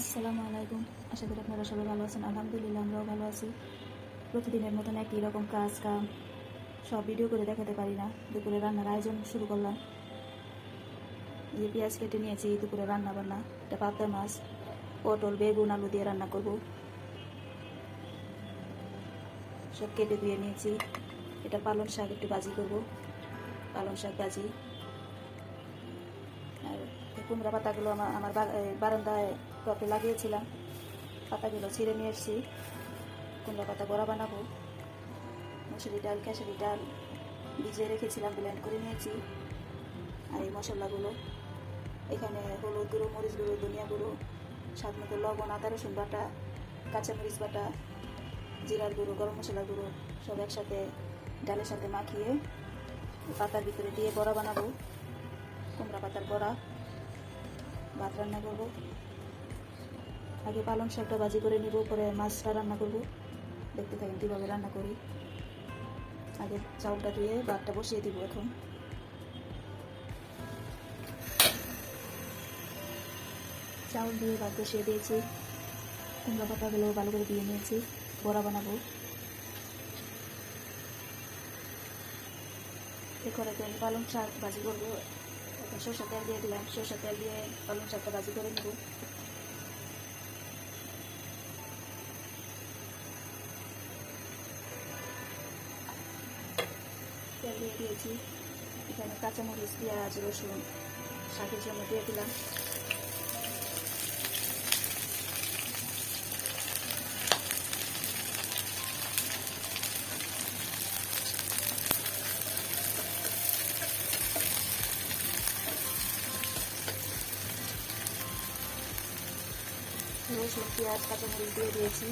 আসসালামু আলাইকুম। আশা করি আপনারা সবাই ভালো আছেন। আলহামদুলিল্লাহ, আমরাও ভালো আছি। প্রতিদিনের মতন একই রকম কাজ কাম, সব ভিডিও করে দেখাতে পারি না। দুপুরে রান্নার আয়োজন শুরু করলাম। যে পেঁয়াজ কেটে নিয়েছি, দুপুরে রান্না বান্না, এটা পাবদা মাছ, পটল, বেগুন, আলু দিয়ে রান্না করব। সব কেটে ধুয়ে নিয়েছি। এটা পালং শাক একটু ভাজি করব। পালং শাক ভাজি। আর কুমড়া পাতাগুলো আমার আমার বারান্দায় টপে লাগিয়েছিলাম। পাতাগুলো ছিঁড়ে নিয়ে এসেছি। কুমড়া পাতা বড়া বানাবো। মসুরি ডাল খেসারি ডাল ভিজিয়ে রেখেছিলাম ব্লেন্ড করে নিয়েছি। আর এই মশলাগুলো, এখানে হলুদ গুঁড়ো, মরিচ গুঁড়ো, ধনিয়া গুঁড়ো, স্বাদ মতো লবণ, আদা, রসুন বাটা, কাঁচামরিচ বাটা, জিরার গুঁড়ো, গরম মশলা গুঁড়ো সব একসাথে ডালের সাথে মাখিয়ে পাতার ভিতরে দিয়ে বড়া বানাবো। কুমড়া পাতার বড়া, ভাত রান্না করব। আগে পালং শাকটা ভাজি করে নিব, পরে মাছটা রান্না করব। দেখতে থাকেন কীভাবে রান্না করি। আগে চাউলটা দিয়ে ভাতটা বসিয়ে দিব এখন। চাউল দিয়ে ভাত বসিয়ে দিয়েছি। কুমড়া পাতাগুলো ভালো করে দিয়ে নিয়েছি, বড়া বানাবো। এ করে পালং শাক ভাজি করব। সরষা তেল দিয়ে দিলাম সরষা তেল দিয়ে পালং শাকটা ভাজি করে নেব। দিয়ে দিয়েছি। এখানে কাঁচামরিচ, পেঁয়াজ, রসুন, শাকের জন্য দিয়ে দিলাম। রসুন, পেঁয়াজ, কাঁচামরিচ দিয়ে দিয়েছি।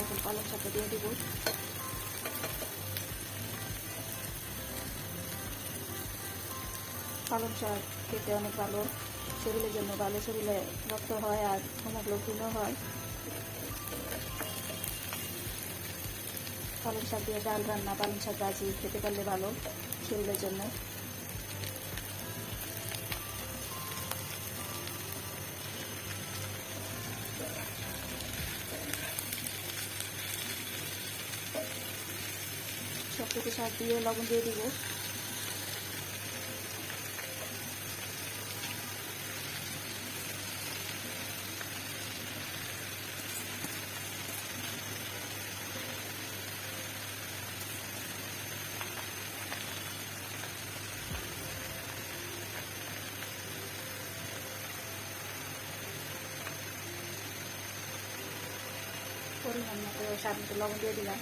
এখন পালং শাকটা দিয়ে দিব। পালং শাক খেতে অনেক ভালো। শরীরের জন্য ভালো, শরীরে রক্ত হয় আর হোমোগ্লোবিনও হয়। পালং শাক দিয়ে ডাল রান্না, পালং শাক ভাজি, খেতে পারলে ভালো শরীরের জন্য। সব থেকে শাক দিয়ে লবণ দিয়ে দিব। পরিমাণ মতো স্বাদ লবণ দিয়ে দিলাম।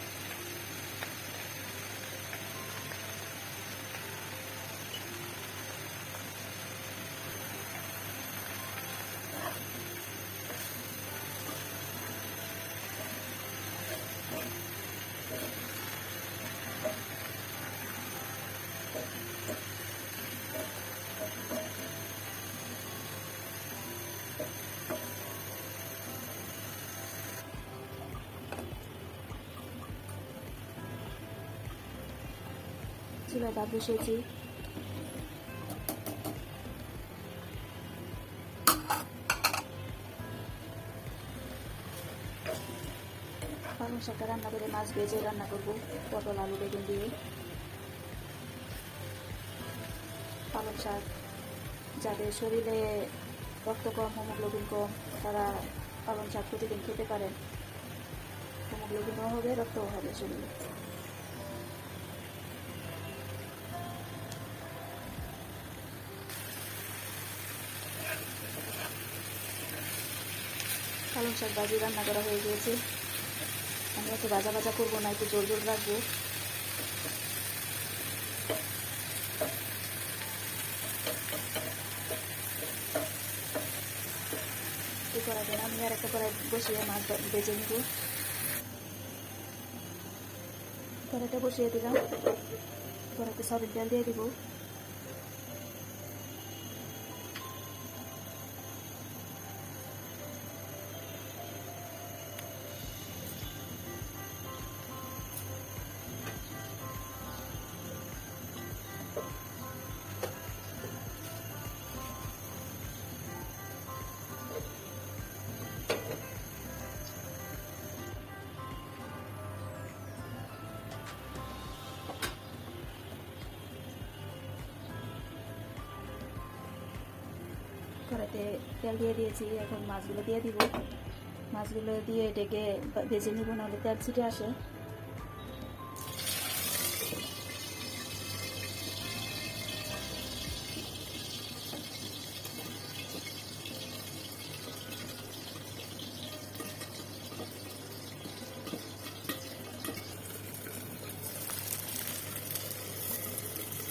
চুলায় ভাত বসিয়েছি পালং শাকটা রান্না করে মাছ ভেজে রান্না করব, পটল, আলু, বেগুন দিয়ে। পালং শাক যাদের শরীরে রক্ত কম, হোমোগ্লোবিন কম, তারা পালং শাক প্রতিদিন খেতে পারেন। হোমোগ্লোবিনও হবে, রক্তও হবে শরীরে। পালং শাক ভাজি রান্না করা হয়ে গিয়েছে। আমি একটু ভাজা ভাজা করব, না একটু জোর জোর রাখব। করা আমি আর একটা করে বসিয়ে মাছ ভেজে নিব। কড়াইটা বসিয়ে দিলাম। কড়াইতে সবের ডাল দিয়ে দিব। কড়াইতে তেল দিয়ে দিয়েছি, এখন মাছগুলো দিয়ে দিব। মাছগুলো দিয়ে ডেকে ভেজে নেব, নাহলে তেল ছিটে আসে।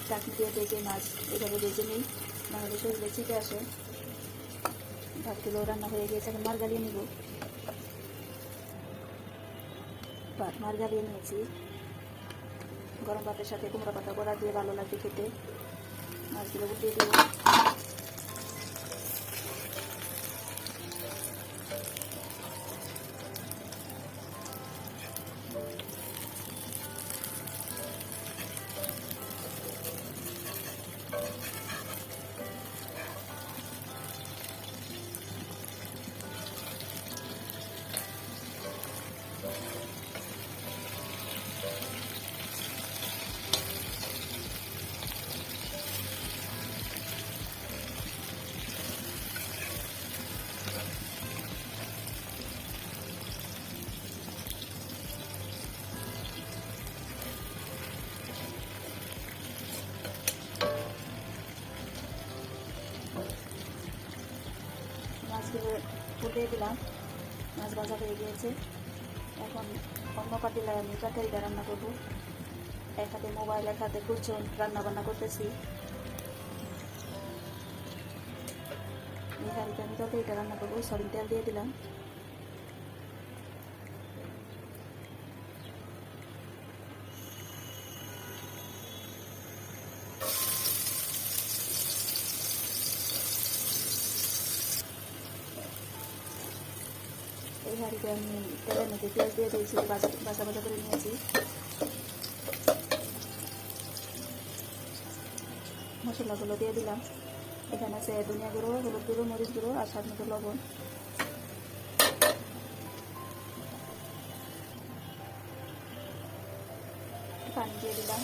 চাকরি দিয়ে ডেকে মাছ এভাবে ভেজে নিই, নাহলে শরীরে ছিটে আসে। ভাতগুলো রান্না হয়ে গিয়েছে, এখন মার গালিয়ে নিব। ভাত মার নিয়েছি। গরম ভাতের সাথে কুমড়া পাতা বড়া দিয়ে ভালো লাগবে খেতে। মাছগুলো উঠিয়ে দেবো। মাছগুলো ফুটিয়ে দিলাম। মাছ ভাজা হয়ে গিয়েছে। এখন অন্য পাতিলায় আমি তরকারিটা রান্না করব। এক হাতে মোবাইল, এক হাতে কুচন রান্না বান্না করতেছি। এই আমি তরকারিটা রান্না করব, সরিন তেল দিয়ে দিলাম এই হাঁড়িতে আমি তেলের মধ্যে পেঁয়াজ দিয়ে দিয়েছি বাজা বাজা করে নিয়েছি মশলাগুলো দিয়ে দিলাম। এখানে আছে ধনিয়া গুঁড়ো, হলুদ গুঁড়ো, মরিচ গুঁড়ো আর স্বাদ মতো লবণ। পানি দিয়ে দিলাম।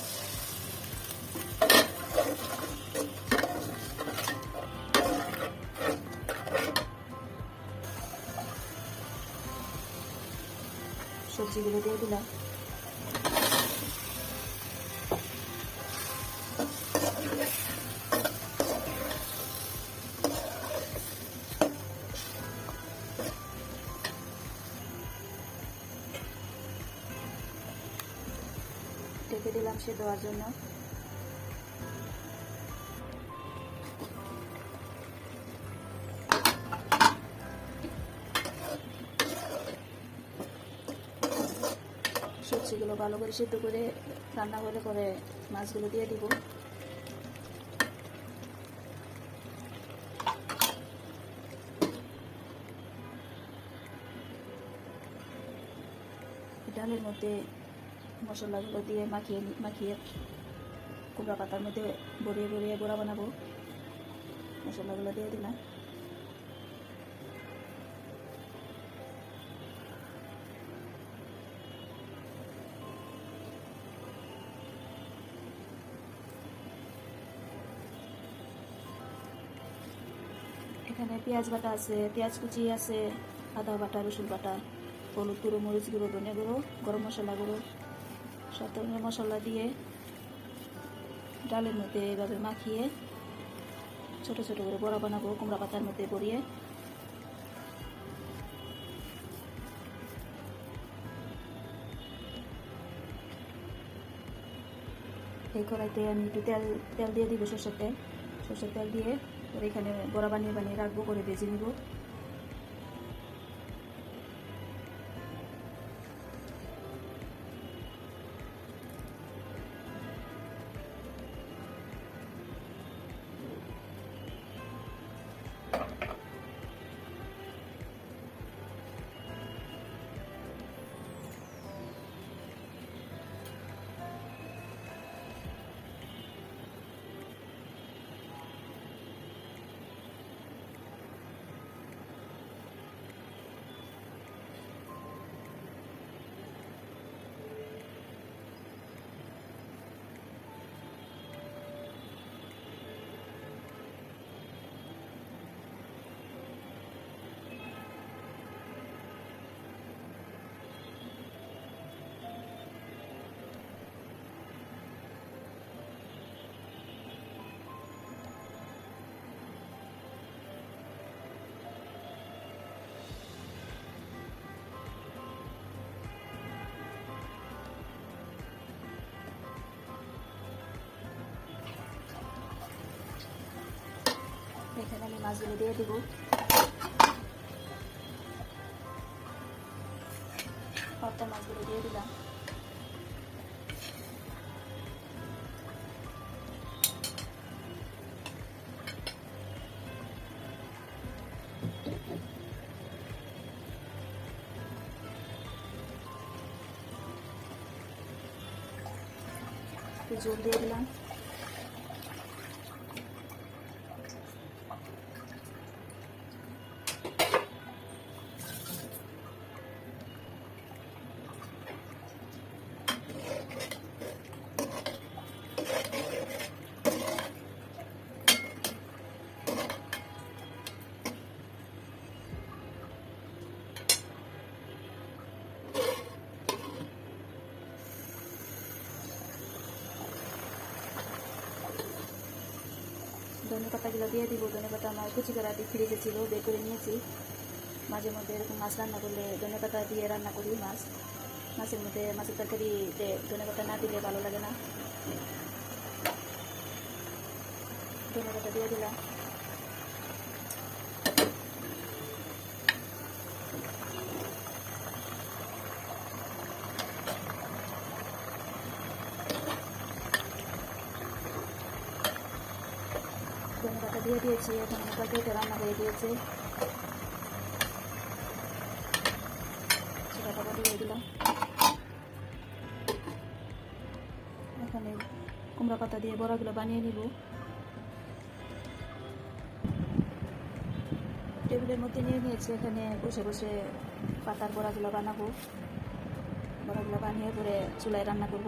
সবজিগুলো দিয়ে দিলাম। ঢেকে দিলাম সে দেওয়ার জন্য। সবজিগুলো ভালো করে সিদ্ধ করে রান্না করে পরে মাছগুলো দিয়ে দিব। ডালের মধ্যে মশলাগুলো দিয়ে মাখিয়ে মাখিয়ে কুমড়া পাতার মধ্যে বড়িয়ে বড়িয়ে বড়া বানাবো। মশলাগুলো দিয়ে দিলাম। পেঁয়াজ বাটা আছে, পেঁয়াজ কুচি আছে, আদা বাটা, রসুন বাটা, হলুদ গুঁড়ো, মরিচ গুঁড়ো, ধনে গুঁড়ো, গরম মশলা গুঁড়ো, সব ধরনের মশলা দিয়ে ডালের মধ্যে এভাবে মাখিয়ে ছোট ছোট করে বড়া বানাবো, কুমড়া পাতার মধ্যে বড়িয়ে এই কড়াইতে আমি একটু তেল তেল দিয়ে দিব সর্ষের তেল। সর্ষের তেল দিয়ে এখানে বড়া বানিয়ে বানিয়ে রাখব করে ভেজে নিব। এখানে আমি মাছগুলো দিয়ে দিব। পাবদা মাছগুলো দিয়ে দিলাম। জল দিয়ে দিলাম। পাতাগুলো দিয়ে দিব, ধনে পাতা আমার কুচি করা ফ্রিজে ছিল বের করে নিয়েছি। মাঝে মধ্যে এরকম মাছ রান্না করলে ধনে পাতা দিয়ে রান্না করি মাছ। মাছের মধ্যে মাছের তরকারিতে ধনে পাতা না দিলে ভালো লাগে না। ধনে পাতা দিয়ে দিলাম ধনে পাতা দিয়ে দিয়েছি এখন তরকারিটা রান্না হয়ে গিয়েছে সেটা দিয়ে দিলাম। এখানে কুমড়া পাতা দিয়ে বড়াগুলো বানিয়ে নিব। টেবিলের মধ্যে নিয়ে নিয়েছি, এখানে বসে বসে পাতার বড়াগুলো বানাবো। বড়াগুলো বানিয়ে পরে চুলায় রান্না করব।